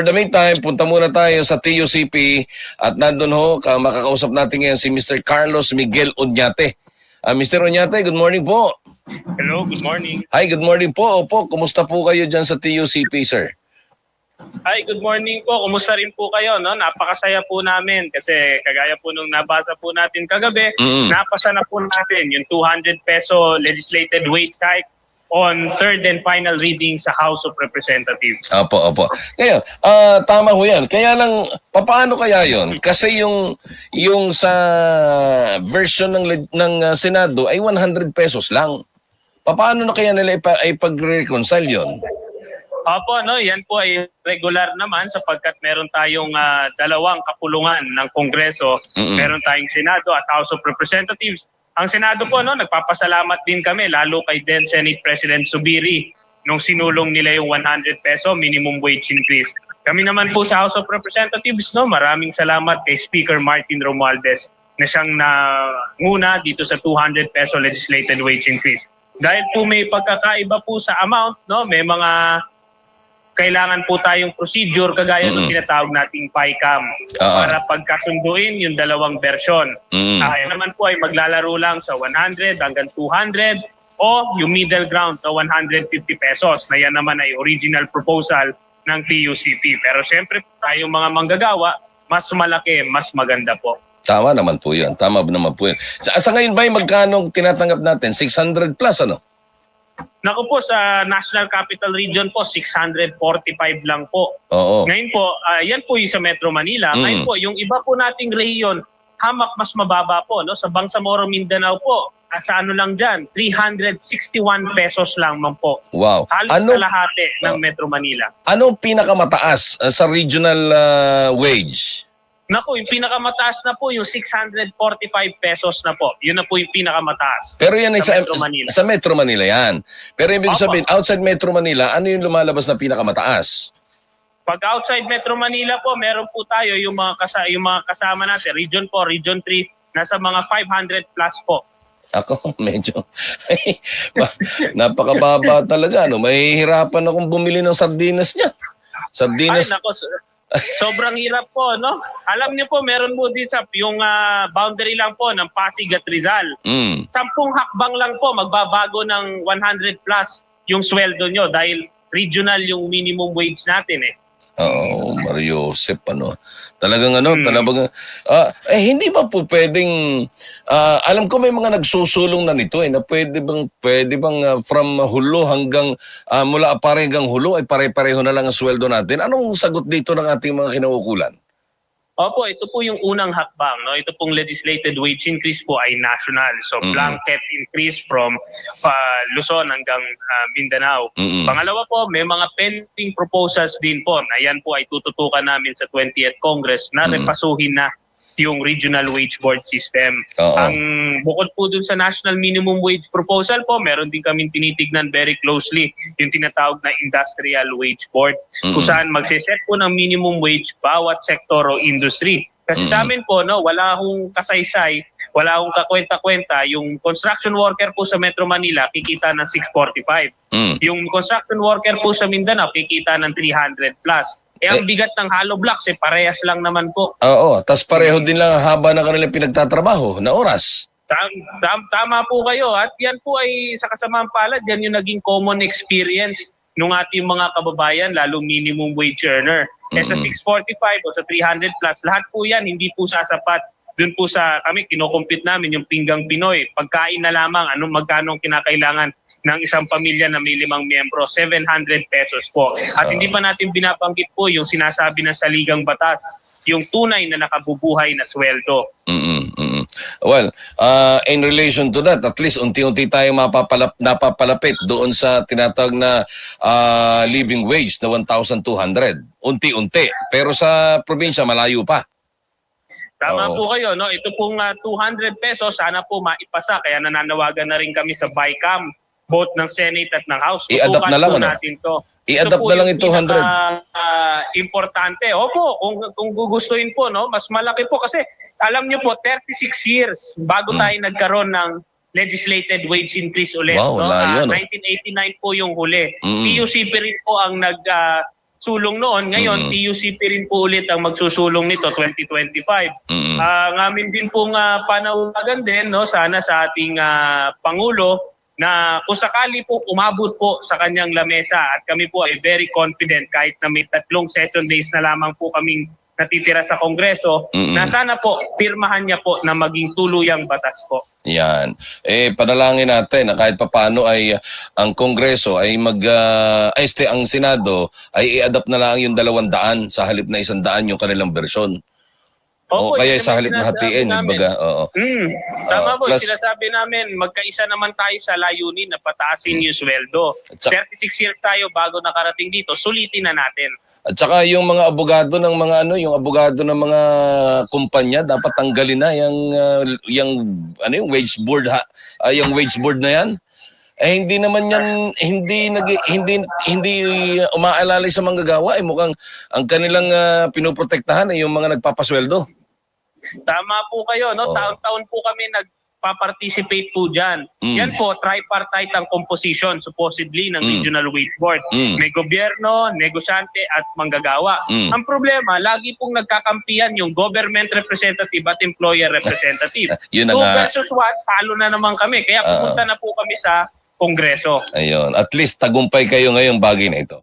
For the meantime, punta muna tayo sa TUCP at nandun ho, ka, makakausap natin ngayon si Mr. Carlos Miguel Oñate. Ah, Mr. Oñate, good morning po. Hello, good morning. Hi, good morning po. Opo, kumusta po kayo dyan sa TUCP, sir? Hi, good morning po. Kumusta rin po kayo? No? Napakasaya po namin kasi kagaya po nung nabasa po natin kagabi, Mm. napasa na po natin yung 200 peso legislated wage hike on third and final reading sa House of Representatives. Opo, opo. Ngayon, ah, tama ho yan. Kaya lang, papaano kaya yon? Kasi yung, yung sa version ng, ng ah, Senado ay 100 pesos lang. Paano na kaya nila ipa, ipag-reconcile yun? Opo, no, yan po ay regular naman sapagkat meron tayong ah, dalawang kapulungan ng Kongreso. Mm-mm. Meron tayong Senado at House of Representatives. Ang Senado po, no, nagpapasalamat din kami lalo kay then Senate President Subiri nung sinulong nila yung 100 peso minimum wage increase. Kami naman po sa House of Representatives, no, maraming salamat kay Speaker Martin Romualdez na siyang nanguna dito sa 200 peso legislated wage increase. Dahil po may pagkakaiba po sa amount, no, may mga kailangan po tayong procedure kagaya ng Mm-mm. tinatawag nating PICAM Ah. para pagkasunduin yung dalawang bersyon. Mm. Kaya naman po ay maglalaro lang sa 100 hanggang 200 o yung middle ground sa 150 pesos na yan naman ay original proposal ng TUCP. Pero siyempre tayong mga manggagawa, mas malaki, mas maganda po. Tama naman po yun. Tama naman po yun. Sa, sa ngayon ba, magkano ang tinatanggap natin? 600 plus, ano? Naku po, sa National Capital Region po, 645 lang po. Oo. Ngayon po, ah, yan po yung sa Metro Manila. Mm. Ngayon po, yung iba po nating rehiyon, hamak mas mababa po. No? Sa Bangsamoro, Mindanao po, sa ano lang dyan, 361 pesos lang man po. Wow. Halos Ano, kalahati ng Oh. Metro Manila. ano pinakamataas uh, sa regional uh, wage? Naku, yung pinakamataas na po, yung 645 pesos na po. Yun na po yung pinakamataas. Pero yan ay Sa sa, Metro Manila. sa Metro Manila yan. Pero ibig Opo. sabihin, outside Metro Manila, ano yung lumalabas na pinakamataas? Pag outside Metro Manila po, meron po tayo yung mga, kasa, yung mga kasama natin. Region 4, Region 3, nasa mga 500 plus po. Ako, medyo, napakababa talaga. No? Mahihirapan akong bumili ng sardinas niya. Ay, Sardinas, nako, so- sobrang hirap po, no? Alam niyo po, meron po din sa yung ah, boundary lang po ng Pasig at Rizal. mm, Sampung hakbang lang po, magbabago ng 100 plus yung sweldo nyo dahil regional yung minimum wage natin eh. Oo, Mario Josep, ano. Talagang ano, Hmm. talagang, ah, eh, hindi ba po pwedeng, ah, alam ko may mga nagsusulong na nito eh, na pwede bang, pwede bang ah, from hulo hanggang, ah, mula apare hanggang hulo, ay pare-pareho na lang ang sweldo natin. Anong sagot dito ng ating mga kinaukulan? Opo, ito po yung unang hakbang. No? Ito pong legislated wage increase po ay national. So blanket increase from ah, Luzon hanggang ah, Mindanao. Mm-mm. Pangalawa po, may mga pending proposals din po na yan po ay tututukan namin sa 20th Congress na Mm. repasuhin na yung regional wage board system. Oo. Ang bukod po dun sa national minimum wage proposal po, meron din kaming tinitignan very closely yung tinatawag na industrial wage board kung Mm-mm. saan magsiset po ng minimum wage bawat sektor o industry. Kasi sa Mm. amin po, no, wala hong kasaysay, wala hong kakwenta-kwenta. Yung construction worker po sa Metro Manila, kikita ng 645. Mm. Yung construction worker po sa Mindanao, kikita ng 300 plus. Eh, ang Eh. bigat ng hollow blocks, eh, parehas lang naman po. Oo, tas pareho din lang ang haba ng kanilang pinagtatrabaho na oras. Tam, tam, tama po kayo. At yan po ay sa kasamang palad, yan yung naging common experience ng ating mga kababayan, lalo minimum wage earner. Eh sa Mhm. 645 o sa 300 plus, lahat po yan hindi po sasapat. Doon po sa kami, kinocompute namin yung pinggang Pinoy. Pagkain na lamang, anong magkano ang kinakailangan ng isang pamilya na may limang miyembro, 700 pesos po. At hindi pa natin binabanggit po yung sinasabi ng saligang batas, yung tunay na nakabubuhay na sweldo. Mm-mm, mm-mm. Well, uh, in relation to that, at least unti-unti tayo mapapalap, napapalapit doon sa tinatawag na uh, living wage na 1,200. Unti-unti. Pero sa probinsya, malayo pa. Tama Oo. po kayo, no? Ito pong ah, 200 pesos, sana po maipasa. Kaya nananawagan na rin kami sa BICAM, both ng Senate at ng House. I-adapt na lang, ano? natin to. I-adapt na lang yung yung 200. pinaka, ah, importante. Opo, kung, kung gugustuhin po, no? mas malaki po. Kasi alam niyo po, 36 years bago Hmm. tayo nagkaroon ng legislated wage increase ulit. Wow, no? Ah, no? 1989 po yung huli. Mm. PUCP rin po ang nag ah, sulong noon. Ngayon, Mm. TUCP rin po ulit ang magsusulong nito 2025. Mm-mm. Ah, ngamin din pong uh, panawagan din no sana sa ating ah, pangulo na kung sakali po umabot po sa kanyang lamesa at kami po ay very confident kahit na may tatlong session days na lamang po kaming natitira sa Kongreso Mm-mm. na sana po pirmahan niya po na maging tuluyang batas po. Yan. Eh, panalangin natin na kahit papano ay uh, ang Kongreso ay mag, uh, ay, este, ang Senado ay i-adapt na lang yung dalawang daan sa halip na isang daan yung kanilang versyon. o Opo, kaya sa halip na hatiin, baga, oo. Mm, tama Ah, po, plus- sinasabi namin, magkaisa naman tayo sa layunin na pataasin yung sweldo. At saka- 36 years tayo bago nakarating dito, sulitin na natin. At saka yung mga abogado ng mga ano, yung abogado ng mga kumpanya dapat tanggalin na yung uh, yung ano yung wage board ha, ah, yung wage board na yan. Eh hindi naman yan hindi nag hindi hindi umaalalay sa manggagawa eh mukhang ang kanilang ah, pinoprotektahan ay yung mga nagpapasweldo. Tama po kayo, no? Oo. Taon-taon po kami nagpa-participate po dyan. Mm. Yan po, tripartite ang composition supposedly ng Mm. Regional Wage Board. Mm. May gobyerno, negosyante at manggagawa. Mm. Ang problema, lagi pong nagkakampiyan yung government representative at employer representative. Yun na Two nga. versus one, talo na naman kami. Kaya Ah. pumunta na po kami sa Kongreso. Ayun. At least tagumpay kayo ngayong bagay na ito.